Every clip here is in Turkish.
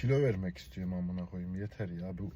kilo vermek istiyorum amına koyayım yeter ya bu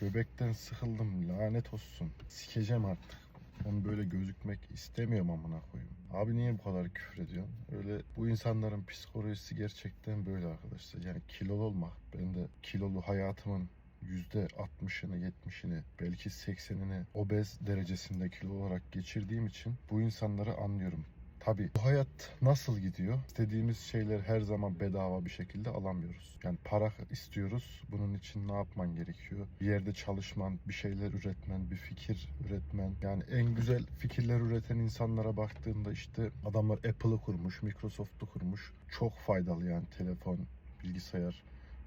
göbekten sıkıldım lanet olsun sikeceğim artık ben böyle gözükmek istemiyorum amına koyayım. Abi niye bu kadar küfür ediyorsun? Öyle bu insanların psikolojisi gerçekten böyle arkadaşlar. Yani kilolu olmak. Ben de kilolu hayatımın yüzde 60'ını, 70'ini, belki 80'ini obez derecesinde kilo olarak geçirdiğim için bu insanları anlıyorum. Tabii bu hayat nasıl gidiyor? İstediğimiz şeyler her zaman bedava bir şekilde alamıyoruz. Yani para istiyoruz. Bunun için ne yapman gerekiyor? Bir yerde çalışman, bir şeyler üretmen, bir fikir üretmen. Yani en güzel fikirler üreten insanlara baktığında işte adamlar Apple'ı kurmuş, Microsoft'u kurmuş. Çok faydalı yani telefon, bilgisayar.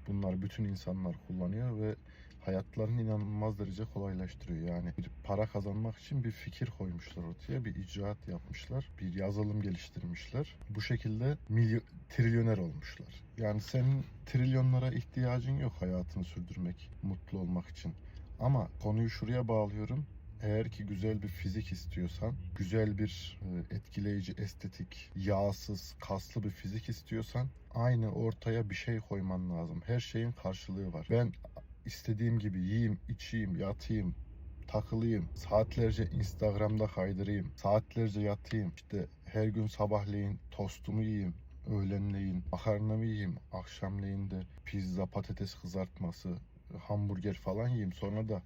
Bunlar bütün insanlar kullanıyor ve hayatlarını inanılmaz derece kolaylaştırıyor. Yani bir para kazanmak için bir fikir koymuşlar ortaya, bir icraat yapmışlar, bir yazılım geliştirmişler. Bu şekilde milyon, trilyoner olmuşlar. Yani senin trilyonlara ihtiyacın yok hayatını sürdürmek, mutlu olmak için. Ama konuyu şuraya bağlıyorum. Eğer ki güzel bir fizik istiyorsan, güzel bir e, etkileyici, estetik, yağsız, kaslı bir fizik istiyorsan aynı ortaya bir şey koyman lazım. Her şeyin karşılığı var. Ben istediğim gibi yiyeyim, içeyim, yatayım, takılayım, saatlerce Instagram'da kaydırayım, saatlerce yatayım, işte her gün sabahleyin tostumu yiyeyim, öğlenleyin makarnamı yiyeyim, akşamleyin de pizza, patates kızartması, hamburger falan yiyeyim. Sonra da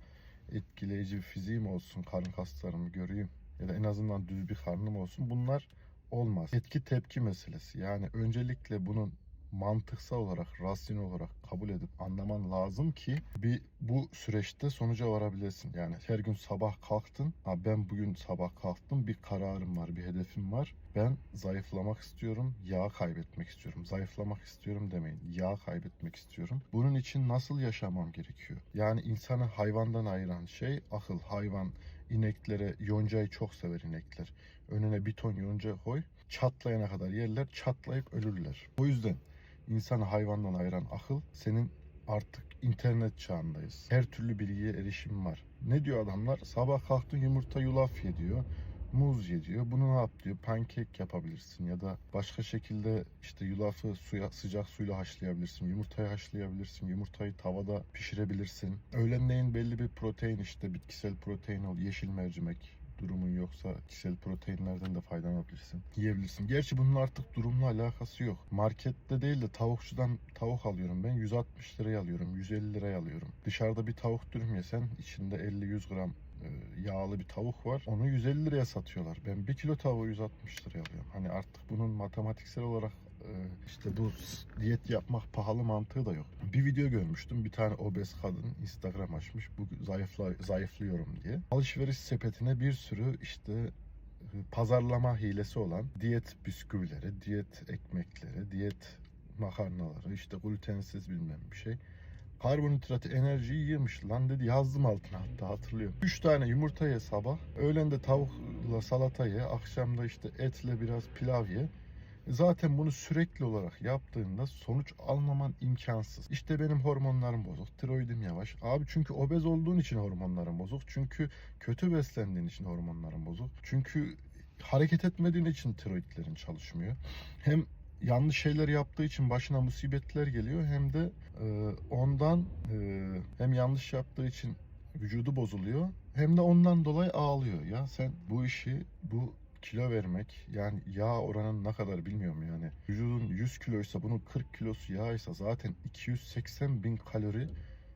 etkileyici bir fiziğim olsun, karın kaslarımı göreyim ya da en azından düz bir karnım olsun. Bunlar olmaz. Etki tepki meselesi. Yani öncelikle bunun mantıksal olarak, rasyonel olarak kabul edip anlaman lazım ki bir bu süreçte sonuca varabilesin. Yani her gün sabah kalktın, ha ben bugün sabah kalktım, bir kararım var, bir hedefim var. Ben zayıflamak istiyorum, yağ kaybetmek istiyorum. Zayıflamak istiyorum demeyin, yağ kaybetmek istiyorum. Bunun için nasıl yaşamam gerekiyor? Yani insanı hayvandan ayıran şey akıl. Hayvan ineklere, yoncayı çok sever inekler. Önüne bir ton yonca koy, çatlayana kadar yerler, çatlayıp ölürler. O yüzden insanı hayvandan ayıran akıl senin artık internet çağındayız. Her türlü bilgiye erişim var. Ne diyor adamlar? Sabah kalktın yumurta yulaf ye diyor. Muz ye diyor. Bunu ne yap diyor? Pankek yapabilirsin ya da başka şekilde işte yulafı suya sıcak suyla haşlayabilirsin. Yumurtayı haşlayabilirsin. Yumurtayı tavada pişirebilirsin. Öğlenleyin belli bir protein işte bitkisel protein ol, yeşil mercimek durumun yoksa kişisel proteinlerden de faydalanabilirsin. Yiyebilirsin. Gerçi bunun artık durumla alakası yok. Markette değil de tavukçudan tavuk alıyorum ben. 160 liraya alıyorum. 150 liraya alıyorum. Dışarıda bir tavuk dürüm yesen içinde 50-100 gram e, yağlı bir tavuk var. Onu 150 liraya satıyorlar. Ben 1 kilo tavuğu 160 liraya alıyorum. Hani artık bunun matematiksel olarak işte bu diyet yapmak pahalı mantığı da yok. Bir video görmüştüm. Bir tane obez kadın Instagram açmış. Bu zayıfla, zayıflıyorum diye. Alışveriş sepetine bir sürü işte e, pazarlama hilesi olan diyet bisküvileri, diyet ekmekleri, diyet makarnaları, işte glutensiz bilmem bir şey karbonhidratı enerjiyi yemiş lan dedi yazdım altına hatta hatırlıyorum. 3 tane yumurta ye sabah, öğlende tavukla salata ye, akşamda işte etle biraz pilav ye. Zaten bunu sürekli olarak yaptığında sonuç almaman imkansız. İşte benim hormonlarım bozuk, tiroidim yavaş. Abi çünkü obez olduğun için hormonların bozuk. Çünkü kötü beslendiğin için hormonların bozuk. Çünkü hareket etmediğin için tiroidlerin çalışmıyor. Hem yanlış şeyler yaptığı için başına musibetler geliyor hem de e, ondan e, hem yanlış yaptığı için vücudu bozuluyor hem de ondan dolayı ağlıyor ya sen bu işi bu kilo vermek yani yağ oranın ne kadar bilmiyorum yani vücudun 100 kiloysa bunun 40 kilosu yağysa zaten 280 bin kalori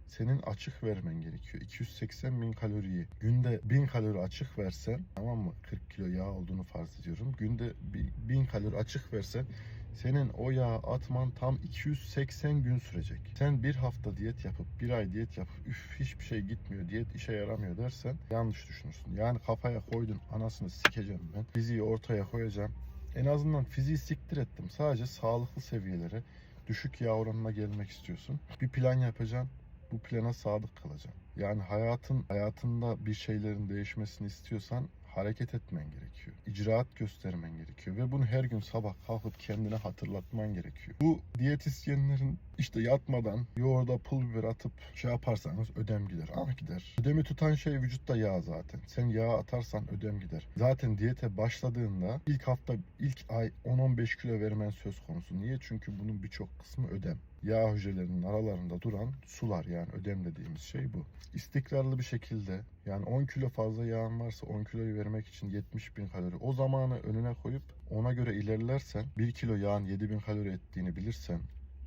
senin açık vermen gerekiyor. 280 bin kaloriyi günde 1000 kalori açık versen tamam mı? 40 kilo yağ olduğunu farz ediyorum. Günde 1000 kalori açık versen senin o yağı atman tam 280 gün sürecek. Sen bir hafta diyet yapıp bir ay diyet yapıp üf hiçbir şey gitmiyor diyet işe yaramıyor dersen yanlış düşünürsün. Yani kafaya koydun anasını sikeceğim ben. Fiziği ortaya koyacağım. En azından fiziği siktir ettim. Sadece sağlıklı seviyelere düşük yağ oranına gelmek istiyorsun. Bir plan yapacaksın bu plana sadık kalacaksın. Yani hayatın hayatında bir şeylerin değişmesini istiyorsan hareket etmen gerekiyor. İcraat göstermen gerekiyor ve bunu her gün sabah kalkıp kendine hatırlatman gerekiyor. Bu diyetisyenlerin işte yatmadan yoğurda pul biber atıp şey yaparsanız ödem gider. Ah gider. Ödemi tutan şey vücutta yağ zaten. Sen yağ atarsan ödem gider. Zaten diyete başladığında ilk hafta ilk ay 10-15 kilo vermen söz konusu. Niye? Çünkü bunun birçok kısmı ödem. Yağ hücrelerinin aralarında duran sular yani ödem dediğimiz şey bu. İstikrarlı bir şekilde yani 10 kilo fazla yağın varsa 10 kiloyu vermek için 70 bin kalori. O zamanı önüne koyup ona göre ilerlersen 1 kilo yağın 7 bin kalori ettiğini bilirsen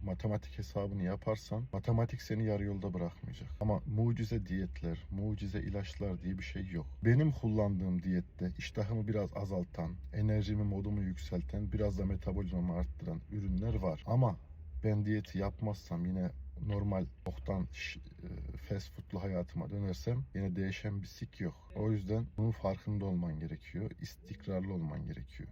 matematik hesabını yaparsan matematik seni yarı yolda bırakmayacak. Ama mucize diyetler, mucize ilaçlar diye bir şey yok. Benim kullandığım diyette iştahımı biraz azaltan, enerjimi, modumu yükselten, biraz da metabolizmamı arttıran ürünler var. Ama ben diyeti yapmazsam yine normal toktan e, fast foodlu hayatıma dönersem yine değişen bir sik yok. O yüzden bunun farkında olman gerekiyor. istikrarlı olman gerekiyor.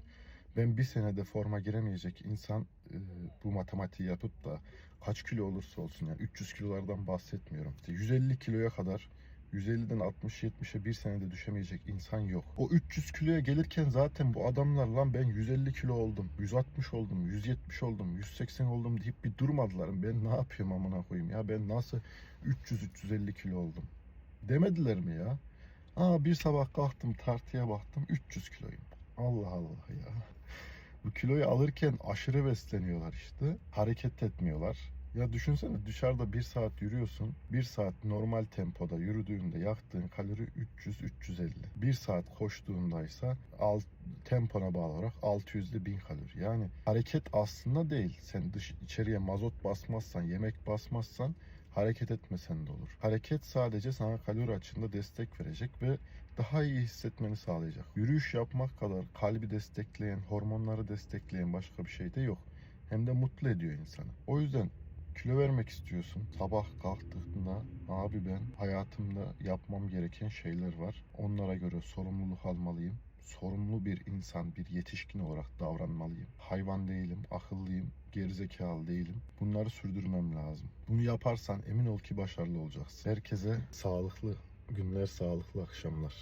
Ben bir senede forma giremeyecek insan e, bu matematiği yapıp da kaç kilo olursa olsun yani 300 kilolardan bahsetmiyorum. İşte 150 kiloya kadar 150'den 60-70'e bir senede düşemeyecek insan yok. O 300 kiloya gelirken zaten bu adamlar lan ben 150 kilo oldum, 160 oldum, 170 oldum, 180 oldum deyip bir durmadılar. Ben ne yapıyorum amına koyayım ya ben nasıl 300-350 kilo oldum demediler mi ya? Aa bir sabah kalktım tartıya baktım 300 kiloyum. Allah Allah ya. Bu kiloyu alırken aşırı besleniyorlar işte. Hareket etmiyorlar. Ya düşünsene dışarıda bir saat yürüyorsun. Bir saat normal tempoda yürüdüğünde yaktığın kalori 300-350. Bir saat koştuğundaysa alt, tempona bağlı olarak 600 ile 1000 kalori. Yani hareket aslında değil. Sen dış içeriye mazot basmazsan, yemek basmazsan hareket etmesen de olur. Hareket sadece sana kalori açığında destek verecek ve daha iyi hissetmeni sağlayacak. Yürüyüş yapmak kadar kalbi destekleyen, hormonları destekleyen başka bir şey de yok. Hem de mutlu ediyor insanı. O yüzden kilo vermek istiyorsun. Sabah kalktığında abi ben hayatımda yapmam gereken şeyler var. Onlara göre sorumluluk almalıyım. Sorumlu bir insan, bir yetişkin olarak davranmalıyım. Hayvan değilim, akıllıyım, gerizekalı değilim. Bunları sürdürmem lazım. Bunu yaparsan emin ol ki başarılı olacaksın. Herkese sağlıklı günler, sağlıklı akşamlar.